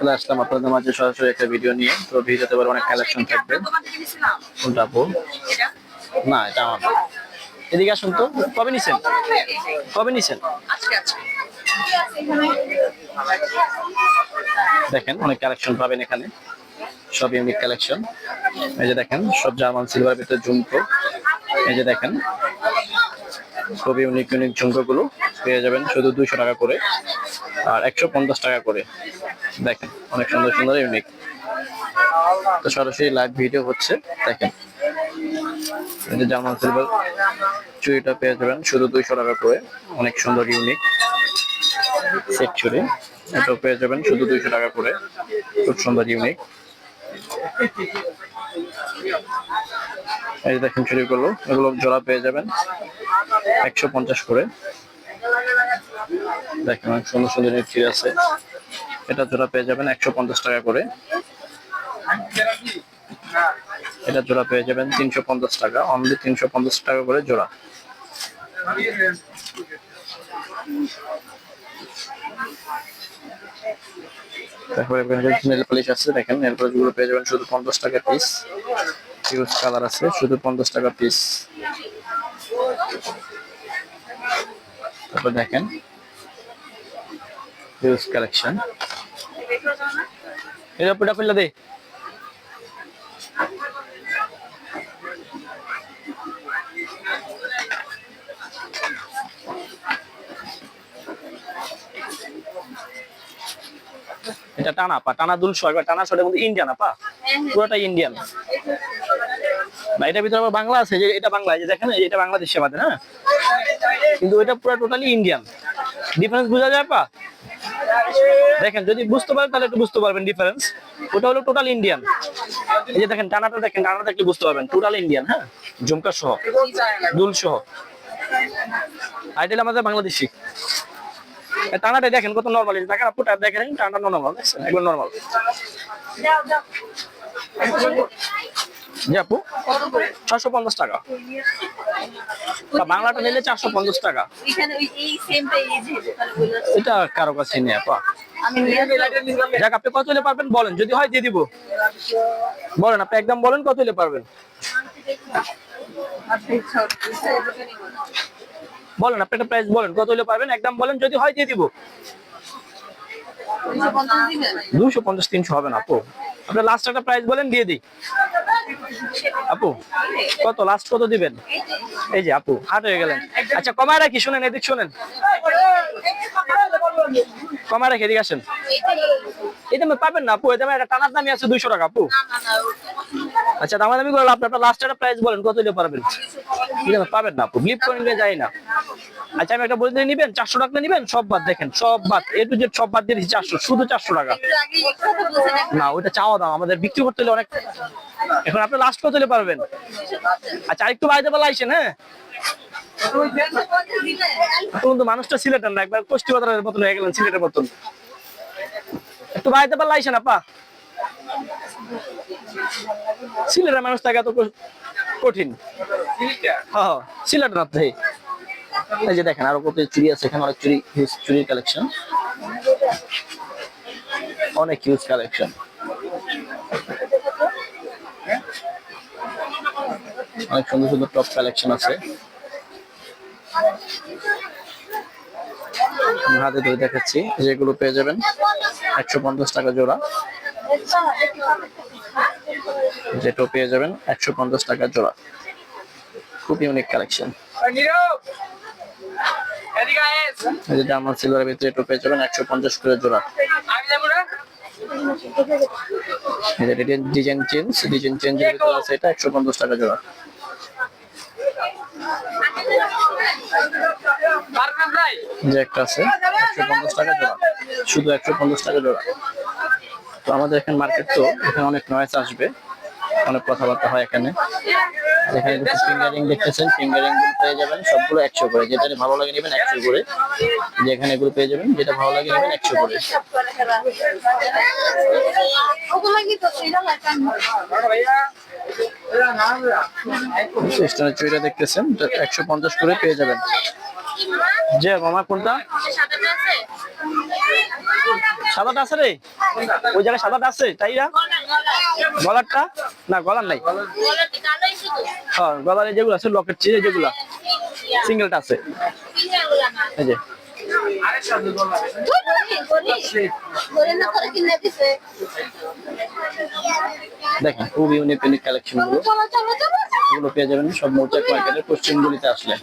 চলে আসলাম আপনাদের মাঝে সরাসরি একটা ভিডিও নিয়ে। তো ভিডিওতে এবার অনেক কালেকশন থাকবে। কোনটা আপু? না, এটা আমার। এদিকে আসুন তো। কবে নিছেন? কবে নিছেন? দেখেন, অনেক কালেকশন পাবেন এখানে। সব ইউনিক কালেকশন এই যে দেখেন, সব জার্মান সিলভার ভিতরে ঝুমকো এই যে দেখেন খুব ইউনিক ইউনিক ঝুমকো গুলো পেয়ে যাবেন। শুধু দুইশো টাকা করে। আর একশো পঞ্চাশ টাকা করে। দেখেন, অনেক সুন্দর সুন্দর ইউনিক তো সরাসরি লাইভ ভিডিও হচ্ছে, দেখেন। জার্মান সিলভার চুড়িটা পেয়ে যাবেন, শুধু দুইশো টাকা করে। অনেক সুন্দর ইউনিক সেট চুরি এটাও পেয়ে যাবেন, শুধু দুইশো টাকা করে। খুব সুন্দর ইউনিক এই দেখেন চুড়িগুলো, এগুলো জোড়া পেয়ে যাবেন একশো পঞ্চাশ করে। দেখেন অনেক সুন্দর সুন্দর চুড়ি আছে। এটা জোড়া পেয়ে যাবেন একশো পঞ্চাশ টাকা করে। এটা জোড়া পেয়ে যাবেন তিনশো পঞ্চাশ টাকা অনলি তিনশো পঞ্চাশ টাকা করে জোড়া। তারপরে নেল পলিশ আছে, দেখেন নেল পেয়ে যাবেন শুধু পঞ্চাশ টাকা পিস কালার আছে, শুধু পঞ্চাশ টাকা পিস তারপর দেখেন। ইউজ কালেকশন পুটা দে। এটা টানা পা, টানা দুলশো একবার টানা শোটার মধ্যে ইন্ডিয়ান আপা। পুরোটা ইন্ডিয়ান না এটার ভিতরে আবার বাংলা আছে, যে এটা বাংলা যে দেখেন এটা বাংলাদেশে আমাদের হ্যাঁ? কিন্তু এটা পুরো টোটালি ইন্ডিয়ান ডিফারেন্স বোঝা যায় পা? দেখেন, যদি বুঝতে পারেন তাহলে একটু বুঝতে পারবেন ডিফারেন্স ওটা হলো টোটাল ইন্ডিয়ান এই যে দেখেন টানাটা দেখেন টানাটা দেখলে বুঝতে পারবেন। টোটাল ইন্ডিয়ান হ্যাঁ? ঝুমকা সহ। দুল সহ। আর আমাদের বাংলাদেশি। টানাটা দেখেন কত নর্মাল দেখেন আপুটা দেখেন, টানাটা নর্মাল একদম নর্মাল জি আপু। ছশো পঞ্চাশ টাকা। তা বাংলাটা নিলে চারশো পঞ্চাশ টাকা। এটা কারও কাছে নেই আপা। যাক আপনি কত হলে পারবেন বলেন যদি হয় দিয়ে দিব। বলেন আপনি একদম বলেন কত হলে পারবেন। বলেন আপনি একটা প্রাইস বলেন কত হলে পারবেন? একদম বলেন যদি হয় দিয়ে দিব। দুশো পঞ্চাশ তিনশো হবে না আপু। আপনি লাস্ট একটা প্রাইস বলেন দিয়ে দিই। আপু, কত? লাস্ট কত দিবেন? এই যে আপু, হাট হয়ে গেলেন। আচ্ছা কমায় রাখি, শুনেন, এদিক শুনেন। কমায় রাখি, এদিকে আসেন। এই দামে পাবেন না, আপু, এই দামে একটা টানার দামই আছে দুইশো টাকা, আপু। আচ্ছা দামাদামি লাভ আপনার লাস্ট একটা প্রাইস বলেন, কত দিলে পারবেন? পাবেন না করে যাই না। আচ্ছা আমি একটা বলে দিয়ে নিবেন? চারশো টাকা নিবেন? সব বাদ, দেখেন, সব বাদ। সব বাদ দিয়ে চারশো, শুধু চারশো টাকা। না ওইটা চাওয়া দাম। আমাদের বিক্রি করতে হলে অনেক এখন আপনি লাস্ট হলে পারবেন? আচ্ছা আরেকটু বাইরে আইসেন হ্যাঁ? মানুষটা সিলেটের না, একবার কষ্টি বাজারের মতন হয়ে গেলেন, সিলেটের মতন। একটু বাইরে বেলা আইসেন, আপা। সিলেটের মানুষ থাকে এত কঠিন। হ্যাঁ সিলেট না তো এই। যে দেখেন, আরও কত চুরি আছে, এখানে অনেক চুরি চুরির কালেকশন অনেক হিউজ কালেকশন অনেক সুন্দর সুন্দর টপ কালেকশন আছে। হাতে ধরে দেখাচ্ছি, যেগুলো পেয়ে যাবেন একশো পঞ্চাশ টাকা জোড়া। যেটা পেয়ে যাবেন একশো পঞ্চাশ টাকা জোড়া। খুব ইউনিক কালেকশন এই যে ডায়মন্ড সিলভারের ভিতরে পেয়ে যাবেন একশো পঞ্চাশ করে জোড়া। ডিজাইন চেঞ্জ ডিজাইন চেঞ্জের ভিতরে আছে এটা একশো পঞ্চাশ জোড়া। যে একটা আছে, একশো পঞ্চাশ জোড়া। শুধু একশো পঞ্চাশ টাকা জোড়া। তো আমাদের এখানে মার্কেট তো এখানে অনেক নয়েস আসবে অনেক কথাবার্তা হয় এখানে। এখানে কিছু ফিঙ্গারিং দেখতেছেন ফিঙ্গারিংগুলো পেয়ে যাবেন সবগুলো একশো করে। যেটা ভালো লাগে নেবেন একশো করে। যেখানে এগুলো পেয়ে যাবেন যেটা ভালো লাগে নেবেন একশো করে। সব করে খেলা। ওগুলো কি তো সেটা লাগান স্টোনের চুড়িটা দেখতেছেন একশো পঞ্চাশ করে পেয়ে যাবেন। যে মামা কোনটা? সাদাটা আছে রে। ওই জায়গায় সাদাটা আছে, তাই না? গলারটা? না, গলার নাই। হ্যাঁ গলার যেগুলো আছে, লকেট যেগুলো। সিঙ্গেলটা আছে। এই যে। দেখেন কালেকশনগুলো। এগুলো পেয়ে যাবেন সব মার্কেটের পশ্চিমগুলিতে আসলে।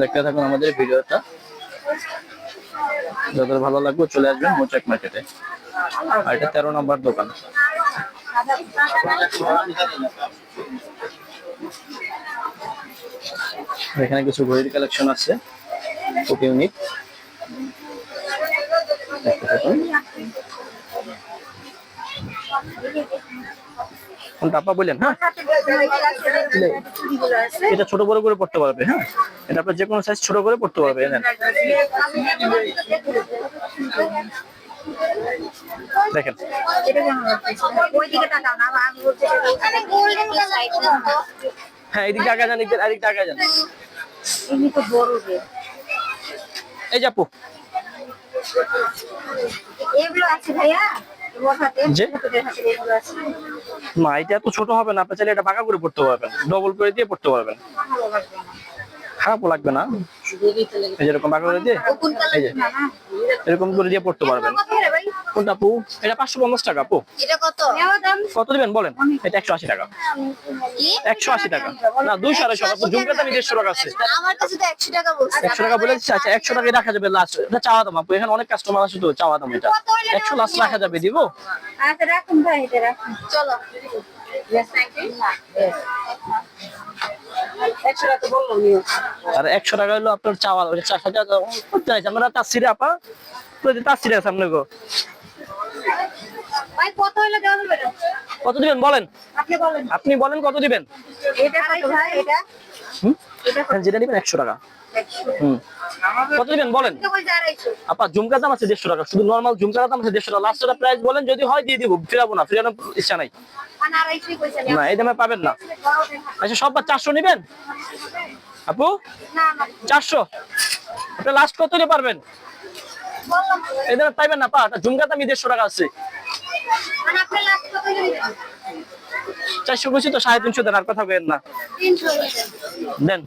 দেখতে থাকুন আমাদের ভিডিওটা। যাদের ভালো লাগবে চলে আসবেন মোচাক মার্কেটে। আর এটা তেরো নম্বর দোকান। এখানে কিছু ঘড়ির কালেকশন আছে খুব ইউনিক কোনটা বললেন হ্যাঁ? এটা ছোট বড় করে পড়তে পারবে হ্যাঁ? এটা আপনার যে কোনো সাইজ ছোট করে পড়তে পারবে। দেখেন। হ্যাঁ এদিকে আগে যান, এদিকে এদিকে আগে যান। এই যাপু এগুলো আছে ভাইয়া? না এটা এত ছোট হবে না আপনি চাইলে এটা বাঁকা করে পড়তে পারবেন। ডবল করে দিয়ে পড়তে পারবেন। খারাপ লাগবে না। খারাপও লাগবে না। এই যেরকম বাঁকা করে দিয়ে এই যে এরকম করে দিয়ে পড়তে পারবেন। কোনটা আপু? এটা পাঁচশো পঞ্চাশ টাকা আপু। কত? দিবেন বলেন? এটা একশো আশি টাকা। একশো আশি টাকা। না দুইশো আড়াইশো আপু ঝুমকাতে আমি দেড়শো টাকা আছে। আমার কাছে তো 100 টাকা বলছে। একশো টাকা বলে দিচ্ছি আচ্ছা একশো টাকায় রাখা যাবে লাস্ট এটা চাওয়া দাম আপু। এখানে অনেক কাস্টমার আছে তো চাওয়া দাম এটা। একশো লাস্ট রাখা যাবে? দিব? আচ্ছা রাখুন ভাই রাখুন। চলো। একশো টাকা আর একশো টাকা হলো আপনার চাওয়া ওই চার হাজার করতে আমরা তার সিরে আপা। তার সিরে আছে আপনার গো। ভাই কত দিবেন? বলেন। আপনি বলেন। আপনি বলেন কত দিবেন? এটা ভাই। এটা? হুম? এটা যেটা একশো টাকা। হুম। কত দিবেন? বলেন। এটা কই আড়াইশো আপা ঝুমকা দাম আছে দেড়শো টাকা। শুধু নর্মাল ঝুমকার দাম আছে দেড়শো টাকা। লাস্ট প্রাইস বলেন যদি হয় দিয়ে দিব। ফিরাবো না ফিরানোর ইচ্ছা নাই। মানে না এই দামে পাবেন না। আচ্ছা সব চারশো নিবেন? আপু? না না। চারশো? আপনি লাস্ট কত দিয়ে পারবেন? এই দামে পাইবেন না পা ঝুমকা দামি দেড়শো টাকা আছে। মানে চারশো বেশি তো সাড়ে তিনশো দেন আর কথা কেন না। দেন।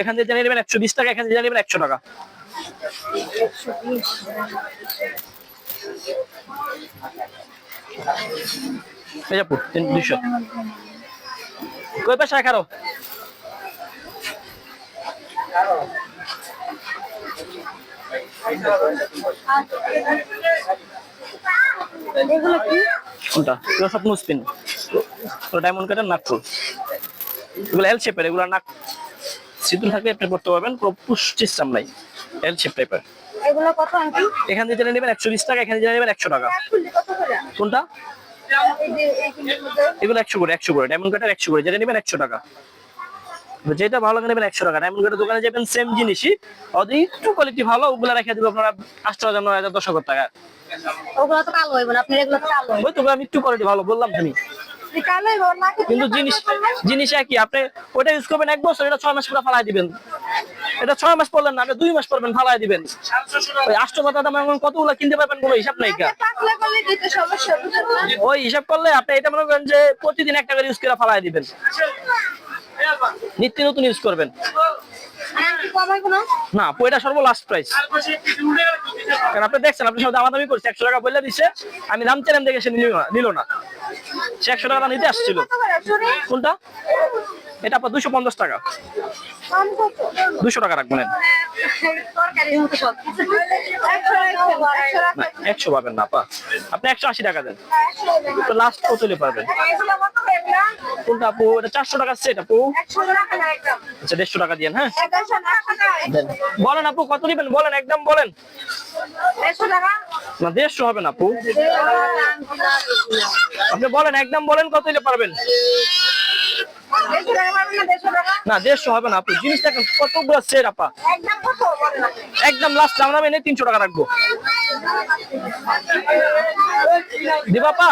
এখান থেকে জানিয়ে নেবেন একশো বিশ টাকা এখান থেকে জানিয়ে নেবেন একশো টাকা। 120 এই কই পাশে খারো কোনটা? এগুলো সব মুসপিন ডায়মন্ড কাটার নাকফুল এগুলো এল শেপের এগুলো নাক থাকলে আপনি করতে পারবেন নাই। এল শেপ টাইপের এগুলো কত আঙ্কেল এখান থেকে জেনে নেবেন একশো বিশ টাকা এখানে জেনে নেবেন একশো টাকা। কোনটা? এগুলো একশো করে একশো করে। ডায়মন্ড কাটার একশো করে। যেটা নেবেন একশো টাকা। যেটা ভালো লাগে নেবেন একশো টাকা। ডায়মন্ড কাটার দোকানে যাবেন সেম জিনিসই। একটু কোয়ালিটি ভালো ওগুলো রেখে দেবো আপনারা আটশো হাজার নয় হাজার দশ হাজার টাকা। ওগুলো তো কালো হইব না আপনার এগুলো কালো ওই তো আমি একটু কোয়ালিটি ভালো বললাম কিন্তু জিনিস জিনিস একই। আপনি ওটা ইউজ করবেন এক বছর এটা ছয় মাস পরে ফালাই দিবেন। এটা ছয় মাস পড়লেন না দুই মাস পরবেন ফালাই দিবেন। ওই আটশো দাম এমন কতগুলো কিনতে পারবেন কোনো হিসাব নাই ওই হিসাব করলে আপনি এটা মনে করেন যে প্রতিদিন একটা করে ইউজ করে ফালাই দিবেন। নিত্য নতুন ইউজ করবেন। না এটা সর্ব লাস্ট প্রাইস কারণ আপনি দেখছেন, আপনি সব দামাদামি করছে একশো টাকা বললে দিছে, আমি দাম চাইলাম দেখে সে নিল না সে একশো টাকা নিতে আসছিল। কোনটা? এটা আপনার দুশো পঞ্চাশ টাকা। কম কত দুশো টাকা রাখবেন একশো রাখবেন, একশো পাবেন না আপা। আপনি একশো আশি টাকা দেন। তো লাস্ট কত হলে পারবেন? এগুলা? কোনটা আপু এটা চারশো টাকা সেট আপু। আচ্ছা দেড়শো টাকা দিয়ে হ্যাঁ? বলেন আপু কত দিবেন বলেন একদম বলেন। না দেড়শো হবে না আপু। আপনি বলেন একদম বলেন কত দিলে পারবেন? না, দেড়শো হবে না আপু। জিনিসটা এখন কতগুলো সেট আপা? একদম লাস্ট দাম নামে এনে তিনশো টাকা রাখব। দিবা পা